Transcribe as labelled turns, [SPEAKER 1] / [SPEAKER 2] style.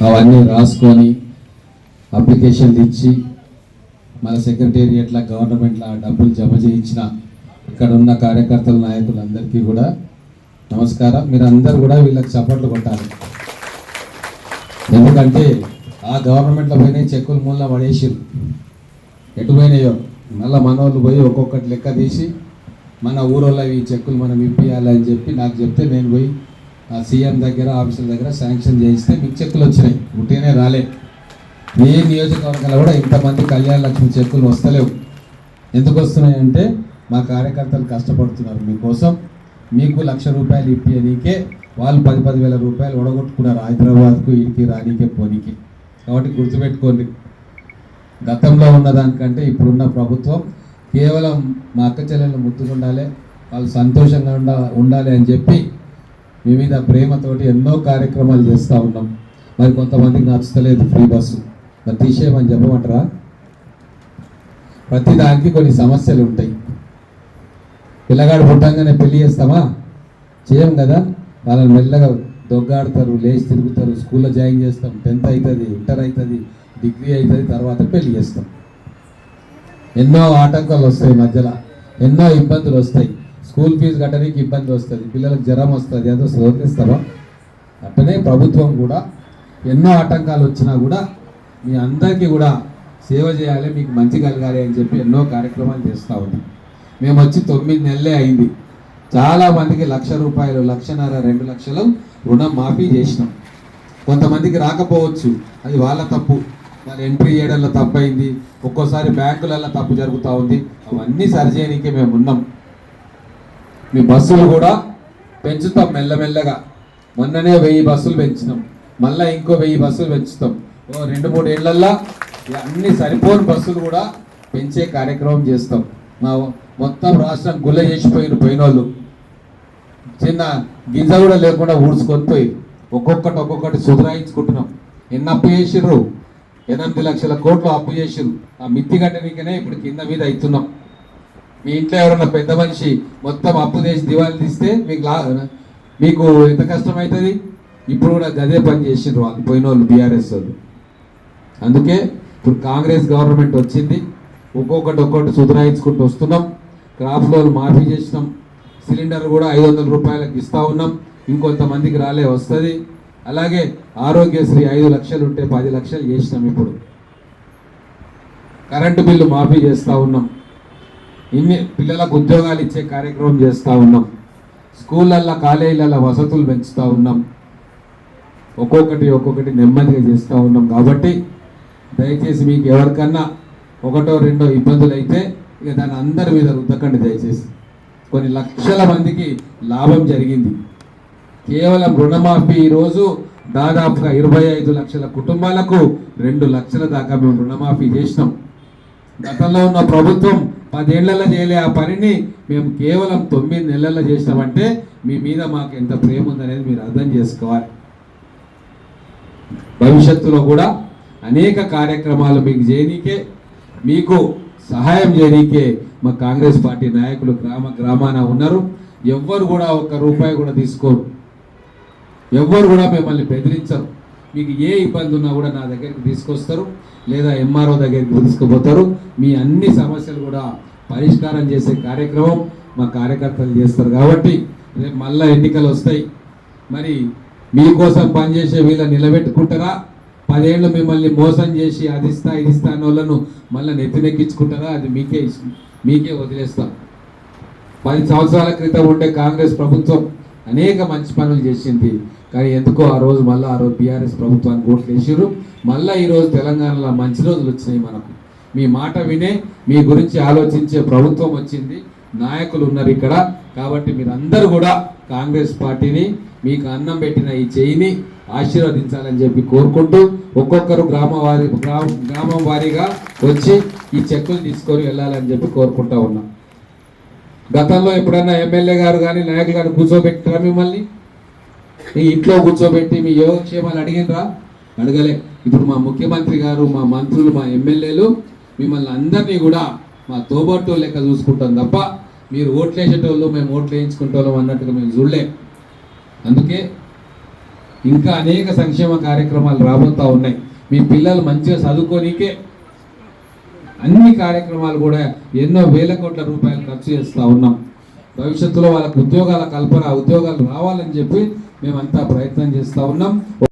[SPEAKER 1] అవన్నీ రాసుకొని అప్లికేషన్లు ఇచ్చి మన సెక్రటేరియట్ల గవర్నమెంట్లో ఆ డబ్బులు జమ చేయించిన ఇక్కడ ఉన్న కార్యకర్తల నాయకులందరికీ కూడా నమస్కారం. మీరు అందరు కూడా వీళ్ళకి చప్పట్లు కొట్టాలి. ఎందుకంటే ఆ గవర్నమెంట్లో పైన చెక్కులు మూల పడేసిరు ఎటుపోయినాయో మళ్ళీ మళ్ళీ వాళ్ళు పోయి ఒక్కొక్కటి లెక్క తీసి మన ఊరోళ్ళ ఈ చెక్కులు మనం ఇప్పియాలి అని చెప్పి నాకు చెప్తే నేను పోయి సీఎం దగ్గర ఆఫీసుల దగ్గర శాంక్షన్ చేయిస్తే మీకు చెక్కులు వచ్చినాయి. ఉట్టినే రాలే. ఏ నియోజకవర్గంలో కూడా ఇంతమంది కళ్యాణ లక్ష్మి చెక్కులు వస్తలేవు. ఎందుకు వస్తున్నాయి అంటే మా కార్యకర్తలు కష్టపడుతున్నారు మీకోసం. మీకు లక్ష రూపాయలు ఇప్పియనీకే వాళ్ళు పది పది వేల రూపాయలు ఒడగొట్టుకున్నారు హైదరాబాద్కు ఇంటికి రానీకే పోనీకి. కాబట్టి గుర్తుపెట్టుకోండి. గతంలో ఉన్న దానికంటే ఇప్పుడున్న ప్రభుత్వం కేవలం మా అక్క చెల్లెళ్ళు ముద్దుకుండాలి వాళ్ళు సంతోషంగా ఉండాలి అని చెప్పి మీ మీద ప్రేమతోటి ఎన్నో కార్యక్రమాలు చేస్తూ ఉన్నాం. మరి కొంతమందికి నచ్చుతలేదు ఫ్రీ బస్సు. మరి తీసేయమని చెప్పమంటారా? ప్రతి దానికి కొన్ని సమస్యలు ఉంటాయి. పిల్లగాడు పుట్టంగానే పెళ్ళి చేస్తామా? చేయం కదా. వాళ్ళని మెల్లగా దొగ్గాడతారు లేచి తిరుగుతారు స్కూల్లో జాయిన్ చేస్తాం. టెన్త్ అవుతుంది ఇంటర్ అవుతుంది డిగ్రీ అవుతుంది తర్వాత పెళ్ళి చేస్తాం. ఎన్నో ఆటంకాలు వస్తాయి మధ్యలో. ఎన్నో ఇబ్బందులు వస్తాయి. స్కూల్ ఫీజు కట్టడానికి ఇబ్బంది వస్తుంది పిల్లలకు జ్వరం వస్తుంది ఏదో శోధిస్తావా అట్టనే ప్రభుత్వం కూడా ఎన్నో ఆటంకాలు వచ్చినా కూడా మీ అందరికీ కూడా సేవ చేయాలి మీకు మంచి కలగాలి అని చెప్పి ఎన్నో కార్యక్రమాలు చేస్తూ ఉన్నాం. మేము వచ్చి తొమ్మిది నెలలే అయింది. చాలా మందికి లక్ష రూపాయలు లక్షన్నర రెండు లక్షలు రుణం మాఫీ చేసినాం. కొంతమందికి రాకపోవచ్చు అది వాళ్ళ తప్పు. మరి ఎంట్రీ చేయడంలో తప్పు అయింది ఒక్కోసారి బ్యాంకులలో తప్పు జరుగుతూ ఉంది అవన్నీ సరిచేయడానికి మేము ఉన్నాం. మీ బస్సులు కూడా పెంచుతాం మెల్లమెల్లగా. మొన్ననే వెయ్యి బస్సులు పెంచినాం. మళ్ళీ ఇంకో వెయ్యి బస్సులు పెంచుతాం. ఓ రెండు మూడు ఏళ్ళల్లో అన్ని సరిపోని బస్సులు కూడా పెంచే కార్యక్రమం చేస్తాం. మా మొత్తం రాష్ట్రం గుల్ల చేసిపోయిన పోయిన వాళ్ళు చిన్న గింజ కూడా లేకుండా ఊడ్చుకొని పోయి ఒక్కొక్కటి ఒక్కొక్కటి సుధరాయించుకుంటున్నాం ఎన్ని అప్పు చేసిర్రు. ఎనిమిది లక్షల కోట్లు అప్పు చేసిర్రు. ఆ మిత్తి కట్టడానికనే ఇప్పుడు కింద మీద అవుతున్నాం. మీ ఇంట్లో ఎవరన్నా పెద్ద మనిషి మొత్తం అప్పు చేసి దివాళి తీస్తే మీకు లా మీకు ఎంత కష్టం అవుతుంది ఇప్పుడు కూడా గదే పని చేసిండ్రు వాళ్ళు పోయిన వాళ్ళు బీఆర్ఎస్ వాళ్ళు. అందుకే ఇప్పుడు కాంగ్రెస్ గవర్నమెంట్ వచ్చింది. ఒక్కొక్కటి ఒక్కొక్కటి సుధరాయించుకుంటూ వస్తున్నాం. క్రాప్ లోన్ మాఫీ చేసినాం. సిలిండర్ కూడా ఐదు వందల రూపాయలకు ఇస్తూ ఉన్నాం. ఇంకొంతమందికి రాలే వస్తుంది. అలాగే ఆరోగ్యశ్రీ ఐదు లక్షలు ఉంటే పది లక్షలు చేసినాం ఇప్పుడు. కరెంటు బిల్లు మాఫీ చేస్తూ ఉన్నాం. ఇన్ని పిల్లలకు ఉద్యోగాలు ఇచ్చే కార్యక్రమం చేస్తూ ఉన్నాం. స్కూళ్ళల్లో కాలేజీలలో వసతులు పెంచుతూ ఉన్నాం. ఒక్కొక్కటి ఒక్కొక్కటి నెమ్మదిగా చేస్తూ ఉన్నాం. కాబట్టి దయచేసి మీకు ఎవరికన్నా ఒకటో రెండో ఇబ్బందులు అయితే ఇక దాని అందరి మీద రుద్దకండి దయచేసి. కొన్ని లక్షల మందికి లాభం జరిగింది. కేవలం రుణమాఫీ ఈరోజు దాదాపుగా ఇరవై ఐదు లక్షల కుటుంబాలకు రెండు లక్షల దాకా మేము రుణమాఫీ చేసినాం. గతంలో ఉన్న ప్రభుత్వం పదేళ్ళలో చేయలే ఆ పనిని మేము కేవలం తొమ్మిది నెలల్లో చేసినామంటే మీ మీద మాకు ఎంత ప్రేమ ఉందనేది మీరు అర్థం చేసుకోవాలి. భవిష్యత్తులో కూడా అనేక కార్యక్రమాలు మీకు చేయనీకే మీకు సహాయం చేయనీకే మా కాంగ్రెస్ పార్టీ నాయకులు గ్రామ గ్రామాన ఉన్నారు. ఎవ్వరు కూడా ఒక్క రూపాయి కూడా తీసుకోరు. ఎవ్వరు కూడా మిమ్మల్ని బెదిరించరు. మీకు ఏ ఇబ్బంది ఉన్నా కూడా నా దగ్గరికి తీసుకొస్తారు లేదా ఎంఆర్ఓ దగ్గరికి తీసుకుపోతారు. మీ అన్ని సమస్యలు కూడా పరిష్కారం చేసే కార్యక్రమం మా కార్యకర్తలు చేస్తారు కాబట్టి రేపు మళ్ళీ ఎన్నికలు వస్తాయి. మరి మీకోసం పనిచేసే వీళ్ళని నిలబెట్టుకుంటారా? పదేళ్ళు మిమ్మల్ని మోసం చేసి అది ఇస్తా ఇది ఇస్తా అన్న వాళ్ళను మళ్ళీ నెత్తినెక్కించుకుంటారా? అది మీకే మీకే వదిలేస్తాం. పది సంవత్సరాల క్రితం ఉండే కాంగ్రెస్ ప్రభుత్వం అనేక మంచి పనులు చేసింది. కానీ ఎందుకో ఆ రోజు మళ్ళీ ఆ రోజు బీఆర్ఎస్ ప్రభుత్వానికి ఓట్లు వేసారు మళ్ళీ ఈరోజు తెలంగాణలో మంచి రోజులు వచ్చినాయి మనకు. మీ మాట వినే మీ గురించి ఆలోచించే ప్రభుత్వం వచ్చింది. నాయకులు ఉన్నారు ఇక్కడ. కాబట్టి మీరందరూ కూడా కాంగ్రెస్ పార్టీని మీకు అన్నం పెట్టిన ఈ చేయిని ఆశీర్వదించాలని చెప్పి కోరుకుంటూ ఒక్కొక్కరు గ్రామ వారి గ్రామం వారీగా వచ్చి ఈ చెక్కులు తీసుకొని వెళ్ళాలని చెప్పి కోరుకుంటా ఉన్నాం. గతంలో ఎప్పుడన్నా ఎమ్మెల్యే గారు కానీ నాయకులు కానీ కూర్చోబెట్టారా మిమ్మల్ని? మీ ఇంట్లో కూర్చోబెట్టి మీ యోగక్షేమాలు అడిగినరా అడగలే. ఇప్పుడు మా ముఖ్యమంత్రి గారు మా మంత్రులు మా ఎమ్మెల్యేలు మిమ్మల్ని అందరినీ కూడా మా తోబట్టు లెక్క చూసుకుంటాం తప్ప మీరు ఓట్లు వేసేటోళ్ళు మేము ఓట్లు వేయించుకుంటాం అన్నట్టుగా మేము చూడలే. అందుకే ఇంకా అనేక సంక్షేమ కార్యక్రమాలు రాబోతూ ఉన్నాయి. మీ పిల్లలు మంచిగా చదువుకోనీకే అన్ని కార్యక్రమాలు కూడా ఎన్నో వేల కోట్ల రూపాయలు ఖర్చు చేస్తూ ఉన్నాం. భవిష్యత్తులో వాళ్ళకు ఉద్యోగాల కల్పన ఉద్యోగాలు రావాలని చెప్పి మేమంతా ప్రయత్నం చేస్తూ ఉన్నాం.